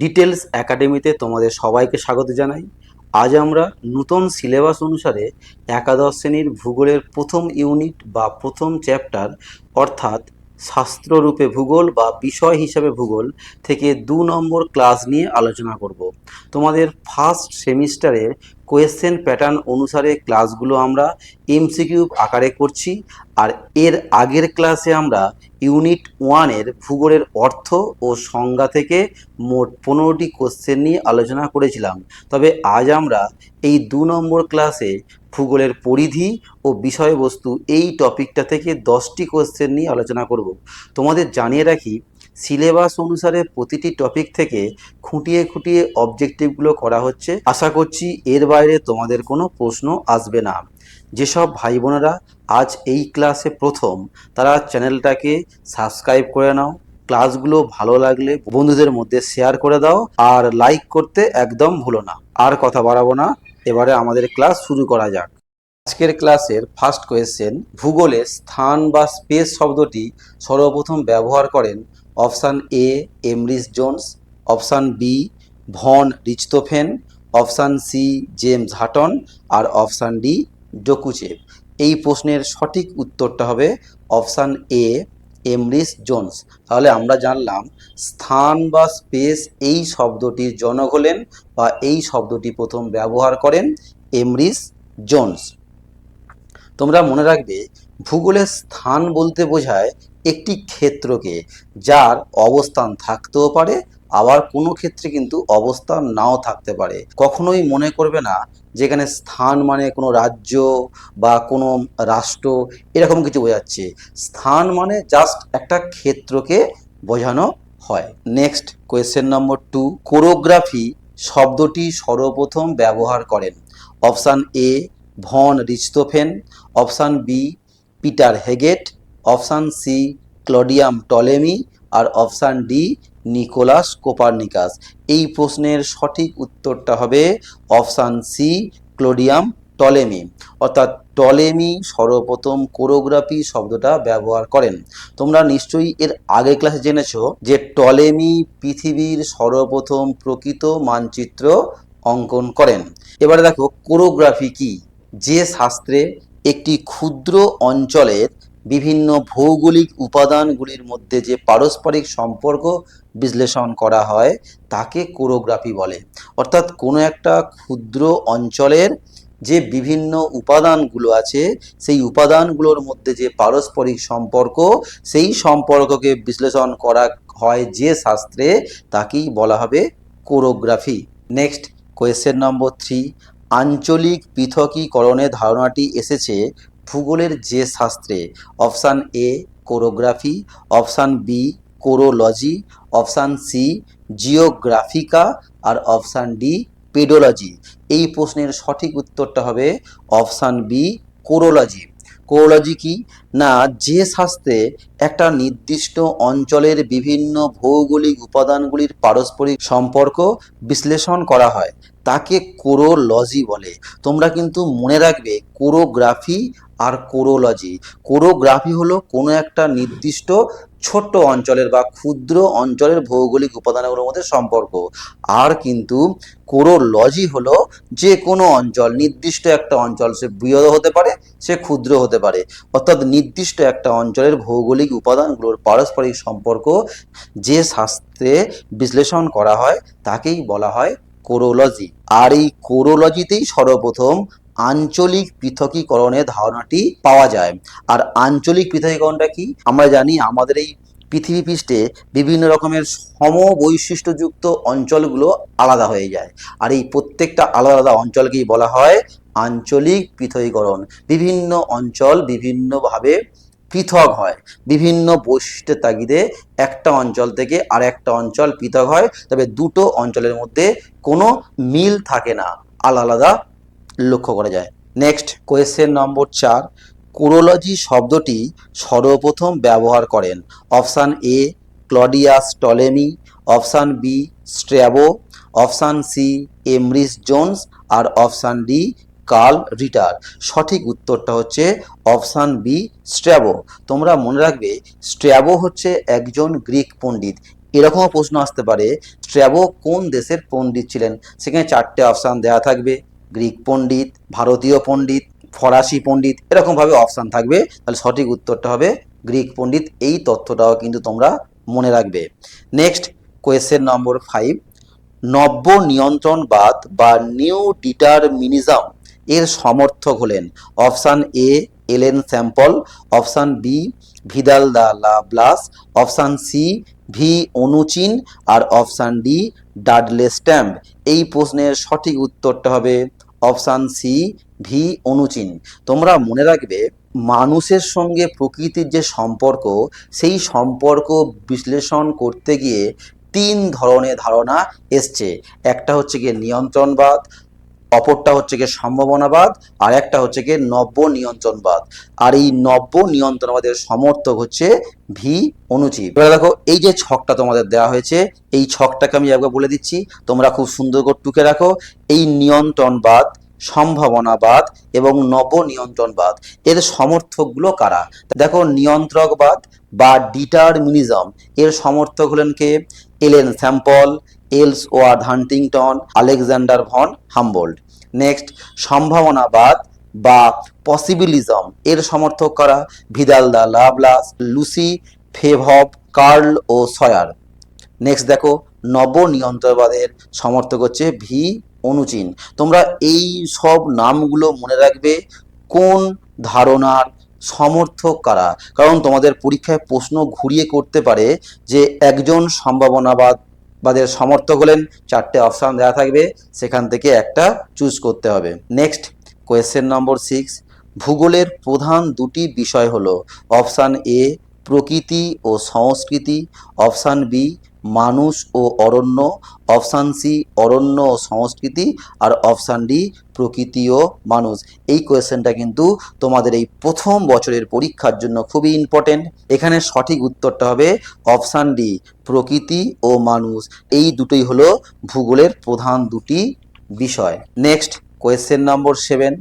Details একাডেমিতে তোমাদের সবাইকে স্বাগত জানাই। আজ আমরা নতুন সিলেবাস অনুসারে একাদশ শ্রেণির ভূগোলের প্রথম ইউনিট বা প্রথম চ্যাপ্টার অর্থাৎ শাস্ত্ররূপে ভূগোল বা বিষয় হিসাবে ভূগোল থেকে দু নম্বর ক্লাস নিয়ে আলোচনা করব। তোমাদের ফার্স্ট সেমিস্টারের কোয়েশ্চেন প্যাটার্ন অনুসারে ক্লাসগুলো আমরা এমসিকিউ আকারে করছি আর এর আগের ক্লাসে আমরা ইউনিট ওয়ানের ভূগোলের অর্থ ও সংজ্ঞা থেকে মোট পনেরোটি কোশ্চেন নিয়ে আলোচনা করেছিলাম। তবে আজ আমরা এই দু নম্বর ক্লাসে ভূগোলের পরিধি ও বিষয়বস্তু এই টপিকটা থেকে দশটি কোশ্চেন নিয়ে আলোচনা করব। তোমাদের জানিয়ে রাখি সিলেবাস অনুসারে প্রতিটি টপিক থেকে খুঁটিয়ে খুঁটিয়ে অবজেক্টিভগুলো করা হচ্ছে। আশা করছি এর বাইরে তোমাদের কোনো প্রশ্ন আসবে না। যেসব ভাই বোনেরা আজ এই ক্লাসে প্রথম, তারা চ্যানেলটাকে সাবস্ক্রাইব করে নাও। ক্লাসগুলো ভালো লাগলে বন্ধুদের মধ্যে শেয়ার করে দাও। আর লাইক করতে একদম ভুলো না। আর কথা বাড়াবো না। এবারে আমাদের ক্লাস শুরু করা যাক। আজকের ক্লাসের ফার্স্ট কোয়েশ্চেন ভূগোলে স্থান বা স্পেস শব্দটি সর্বপ্রথম ব্যবহার করেন option A Emrys Jones option B von Richthofen option C James Hutton R option D Dokuchaev এই প্রশ্নের সঠিক উত্তরটা হবে অপশান এ এমরিস জোনস। তাহলে আমরা জানলাম স্থান বা স্পেস এই শব্দটির জনক হলেন বা এই শব্দটি প্রথম ব্যবহার করেন এমরিস জোনস। তোমরা মনে রাখবে ভূগোলের স্থান বলতে বোঝায় একটি ক্ষেত্রকে যার অবস্থান থাকতেও পারে আবার কোনো ক্ষেত্রে কিন্তু অবস্থান নাও থাকতে পারে। কখনোই মনে করবে না যেখানে স্থান মানে কোনো রাজ্য বা কোনো রাষ্ট্র এরকম কিছু বোঝাচ্ছে। স্থান মানে জাস্ট একটা ক্ষেত্রকে বোঝানো হয়। Next question number two chorography শব্দটি সর্বপ্রথম ব্যবহার করেন। Option A von Richthofen option B Peter Haggett option C Claudius Ptolemy R option D Nicolaus Copernicus. এই প্রশ্নের সঠিক উত্তরটা হবে অপশান সি, ক্লোডিয়াম টলেমি। অর্থাৎ টলেমি সর্বপ্রথম কোরোগ্রাফি শব্দটা ব্যবহার করেন। তোমরা নিশ্চয়ই এর আগের ক্লাসে জেনেছো যে টলেমি পৃথিবীর সর্বপ্রথম প্রকৃত মানচিত্র অঙ্কন করেন। এবারে দেখো, কোরোগ্রাফি কি? যে শাস্ত্রে একটি ক্ষুদ্র অঞ্চলের বিভিন্ন ভৌগোলিক উপাদানগুলির মধ্যে যে পারস্পরিক সম্পর্ক বিশ্লেষণ করা হয়, তাকে কোরোগ্রাফি বলে। অর্থাৎ কোনো একটা ক্ষুদ্র অঞ্চলের যে বিভিন্ন উপাদানগুলো আছে, সেই উপাদানগুলোর মধ্যে যে পারস্পরিক সম্পর্ক, সেই সম্পর্ককে বিশ্লেষণ করা হয় যে শাস্ত্রে, তাকেই বলা হবে chorography. Next, question number three, আঞ্চলিক পৃথকীকরণের ধারণাটি এসেছে ভূগোলের যে শাস্ত্রে option A chorography, option B chorology, option C geographica R option D pedology. এই প্রশ্নের সঠিক উত্তরটা হবে অপশান বি কোরোলজি। কোরোলজি কি? না, যে শাস্ত্রে একটা নির্দিষ্ট অঞ্চলের বিভিন্ন ভৌগোলিক উপাদানগুলির পারস্পরিক সম্পর্ক বিশ্লেষণ করা হয়, তাকে কোরোলজি বলে। তোমরা কিন্তু মনে রাখবে, কোরোগ্রাফি আর কোরোলজি। কোরোগ্রাফি হলো কোনো একটা নির্দিষ্ট ছোট্ট অঞ্চলের বা ক্ষুদ্র অঞ্চলের ভৌগোলিক উপাদানগুলোর মধ্যে সম্পর্ক। আর কিন্তু কোরোলজি হলো যে কোনো অঞ্চল, নির্দিষ্ট একটা অঞ্চল, সে বৃহৎ হতে পারে, সে ক্ষুদ্র হতে পারে। অর্থাৎ নির্দিষ্ট একটা অঞ্চলের ভৌগোলিক উপাদানগুলোর পারস্পরিক সম্পর্ক যে শাস্ত্রে বিশ্লেষণ করা হয়, তাকেই বলা হয় কোরোলজি। আর এই কোরোলজিতেই সর্বপ্রথম আঞ্চলিক পৃথকীকরণের ধারণাটি পাওয়া যায়। আর আঞ্চলিক পৃথকীকরণটা কি? আমরা জানি আমাদের এই পৃথিবী পৃষ্ঠে বিভিন্ন রকমের সম বৈশিষ্ট্যযুক্ত অঞ্চলগুলো আলাদা হয়ে যায়। আর এই প্রত্যেকটা আলাদা আলাদা অঞ্চলকেই বলা হয় আঞ্চলিক পৃথকীকরণ। বিভিন্ন অঞ্চল বিভিন্নভাবে পৃথক হয়। বিভিন্ন বৈশিষ্ট্যের তাগিদে একটা অঞ্চল থেকে আর একটা অঞ্চল পৃথক হয়, তবে দুটো অঞ্চলের মধ্যে কোনো মিল থাকে না। আলাদা আলাদা লক্ষ্য করা যায়। নেক্সট কোয়েশ্চেন নম্বর চার। কোরোলজি শব্দটি সর্বপ্রথম ব্যবহার করেন। Option A, Claudius Ptolemy, option B, Strabo, option C, Emrys Jones, R option D, Carl Ritter. সঠিক উত্তরটা হচ্ছে অপশান বি, স্ট্র্যাবো। তোমরা মনে রাখবে, স্ট্র্যাবো হচ্ছে একজন গ্রিক পণ্ডিত। এরকমও প্রশ্ন আসতে পারে, স্ট্র্যাবো কোন দেশের পণ্ডিত ছিলেন? সেখানে চারটে অপশান দেওয়া থাকবে, গ্রিক পণ্ডিত, ভারতীয় পণ্ডিত ফরাসি পণ্ডিত, এরকমভাবে অপশান থাকবে। তাহলে সঠিক উত্তরটা হবে গ্রিক পণ্ডিত। এই তথ্যটাও কিন্তু তোমরা মনে রাখবে। নেক্সট কোয়েশ্চেন নম্বর ফাইভ নব্য নিয়ন্ত্রণবাদ বা নিউ ডিটারমিনিজম এর সমর্থক হলেন। Option A Ellen Semple option B Vidal de la Blache option C V Anuchin R option D Dudley Stamp এই প্রশ্নের সঠিক উত্তরটা হবে অপশান সি ভি অনুচিন। তোমরা মনে রাখবে, মানুষের সঙ্গে প্রকৃতির যে সম্পর্ক, সেই সম্পর্ক বিশ্লেষণ করতে গিয়ে তিন ধরনের ধারণা এসছে। একটা হচ্ছে গিয়ে নিয়ন্ত্রণবাদ, অপরটা হচ্ছে গিয়ে সম্ভাবনাবাদ, আর একটা হচ্ছে গিয়ে নব্য নিয়ন্ত্রণবাদ। আর এই নব্য নিয়ন্ত্রণবাদের সমর্থক হচ্ছে ভি অনুচিত এবার দেখো, এই যে ছকটা তোমাদের দেওয়া হয়েছে, এই ছকটাকে আমি একবার বলে দিচ্ছি, তোমরা খুব সুন্দর করে টুকে রাখো। এই নিয়ন্ত্রণবাদ সম্ভাবনাবাদ এবং নব নিয়ন্ত্রণবাদ এর সমর্থকগুলো কারা? দেখো, নিয়ন্ত্রকবাদ বা ডিটারমিনিজম। এর সমর্থক হলেন কে? Ellen Semple Ellsworth Huntington, Alexander von Humboldt. Next, সম্ভাবনাবাদ বা পসিবিলিজম। এর সমর্থক করা? Vidal de la Blache Lucien Febvre Carl O Sauer. Next দেখো নবনিয়ন্ত্রণবাদের সমর্থক হচ্ছে ভি অনুচিন। তোমরা এই সব নামগুলো মনে রাখবে, কোন ধারণার সমর্থক কারা? কারণ তোমাদের পরীক্ষায় প্রশ্ন ঘুরিয়ে করতে পারে যে একজন সম্ভাবনাবাদ বাদের সমর্থক হলেন, চারটে অপশান দেওয়া থাকবে, সেখান থেকে একটা চুজ করতে হবে। নেক্সট কোয়েশ্চেন নম্বর সিক্স ভূগোলের প্রধান দুটি বিষয় হলো অপশান এ প্রকৃতি ও সংস্কৃতি অপশান বি মানুষ ও অরণ্য, অপশান সি, অরণ্য ও সংস্কৃতি আর অপশান ডি, প্রকৃতি ও মানুষ। এই কোয়েশ্চেনটা কিন্তু তোমাদের এই প্রথম বছরের পরীক্ষার জন্য খুবই ইম্পর্টেন্ট এখানে সঠিক উত্তরটা হবে অপশান ডি, প্রকৃতি ও মানুষ। এই দুটোই হলো ভূগোলের প্রধান দুটি বিষয়। নেক্সট কোয়েশ্চেন নম্বর সেভেন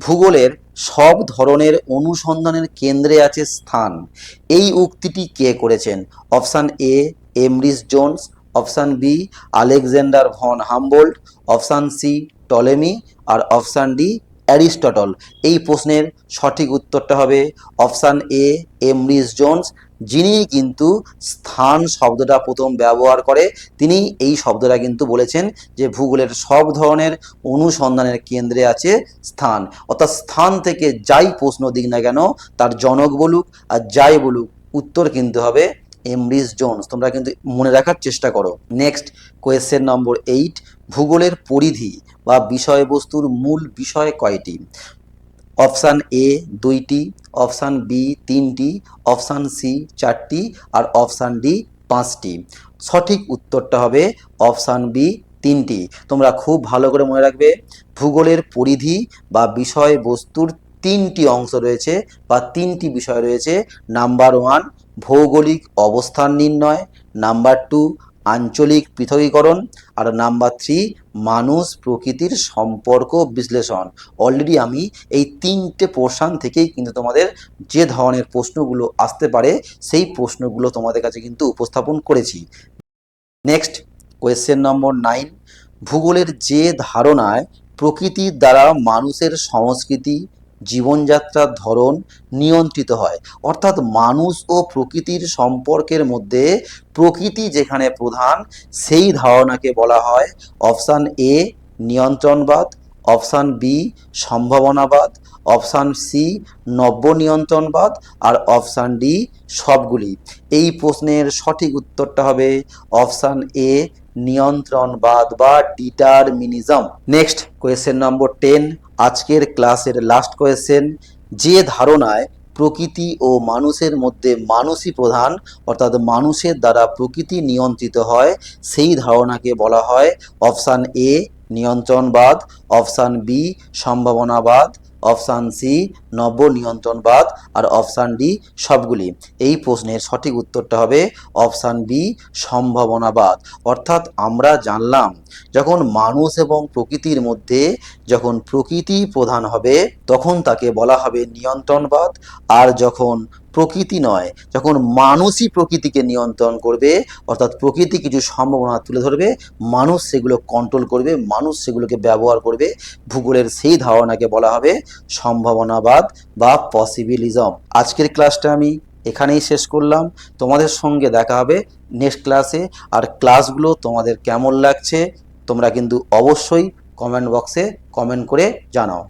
ভূগোলের সব ধরনের অনুসন্ধানের কেন্দ্রে আছে স্থান। এই উক্তিটি কে করেছেন? Option A Emrys Jones, option B, Alexander von Humboldt option C, Ptolemy R option D, Aristotle. এই প্রশ্নের সঠিক উত্তরটা হবে অপশান এ, এমরিস জোন্স। যিনি কিন্তু স্থান শব্দটা প্রথম ব্যবহার করে, তিনি এই শব্দটা কিন্তু বলেছেন যে ভূগোলের সব ধরনের অনুসন্ধানের কেন্দ্রে আছে স্থান। অর্থাৎ স্থান থেকে যাই প্রশ্ন দিক না কেন, তার জনক বলুক আর যাই বলুক, উত্তর কিন্তু হবে এমরিস জোনস, তোমরা কিন্তু মনে রাখার চেষ্টা করো। নেক্সট কোয়েশ্চেন নম্বর এইট ভূগোলের পরিধি বা বিষয়বস্তুর মূল বিষয় কয়টি? অপশান এ দুইটি অপশান বি তিনটি অপশান সি চারটি, আর অপশান ডি পাঁচটি। সঠিক উত্তরটা হবে অপশান বি তিনটি। তোমরা খুব ভালো করে মনে রাখবে, ভূগোলের পরিধি বা বিষয়বস্তুর তিনটি অংশ রয়েছে বা তিনটি বিষয় রয়েছে। নাম্বার ওয়ান, ভৌগোলিক অবস্থান নির্ণয়। নাম্বার টু, আঞ্চলিক পৃথকীকরণ। আর নাম্বার থ্রি, মানুষ প্রকৃতির সম্পর্ক বিশ্লেষণ। অলরেডি আমি এই তিনটে পোর্শন থেকেই কিন্তু তোমাদের যে ধরনের প্রশ্নগুলো আসতে পারে, সেই প্রশ্নগুলো তোমাদের কাছে কিন্তু উপস্থাপন করেছি। নেক্সট কোয়েশ্চেন নম্বর নাইন ভূগোলের যে ধারণায় প্রকৃতির দ্বারা মানুষের সংস্কৃতি জীবনযাত্রার ধরন নিয়ন্ত্রিত হয়। অর্থাৎ মানুষ ও প্রকৃতির সম্পর্কের মধ্যে প্রকৃতি যেখানে প্রধান, সেই ধারণাকে বলা হয় অপশান এ নিয়ন্ত্রণবাদ, অপশান বি সম্ভাবনাবাদ, অপশান সি নব্য নিয়ন্ত্রণবাদ, আর অপশান ডি সবগুলি। এই প্রশ্নের সঠিক উত্তরটা হবে অপশান এ নিয়ন্ত্রণবাদ বা determinism. Next, question number ten. আজকের ক্লাসের লাস্ট কোয়েশ্চেন যে ধারণায় প্রকৃতি ও মানুষের মধ্যে মানুষই প্রধান, অর্থাৎ মানুষের দ্বারা প্রকৃতি নিয়ন্ত্রিত হয়, সেই ধারণাকে বলা হয় অপশান এ নিয়ন্ত্রণবাদ অপশান বি সম্ভাবনাবাদ অপশান সি, নব্য নিয়ন্ত্রণবাদ আর অপশান ডি, সবগুলি। এই প্রশ্নের সঠিক উত্তরটা হবে অপশান বি, সম্ভাবনাবাদ। অর্থাৎ আমরা জানলাম, যখন মানুষ এবং প্রকৃতির মধ্যে যখন প্রকৃতি প্রধান হবে, তখন তাকে বলা হবে নিয়ন্ত্রণবাদ। আর যখন প্রকৃতি নয়, যখন মানুষই প্রকৃতিকে নিয়ন্ত্রণ করবে, অর্থাৎ প্রকৃতি কিছু সম্ভাবনা তুলে ধরবে, মানুষ সেগুলো কন্ট্রোল করবে, মানুষ সেগুলোকে ব্যবহার করবে, ভূগোলের সেই ধারণাকে বলা হবে সম্ভাবনাবাদ বা পসিবিলিজম আজকের ক্লাসটা আমি এখানেই শেষ করলাম। তোমাদের সঙ্গে দেখা হবে নেক্সট ক্লাসে আর ক্লাসগুলো তোমাদের কেমন লাগছে, তোমরা কিন্তু অবশ্যই কমেন্ট বক্সে কমেন্ট করে জানাও।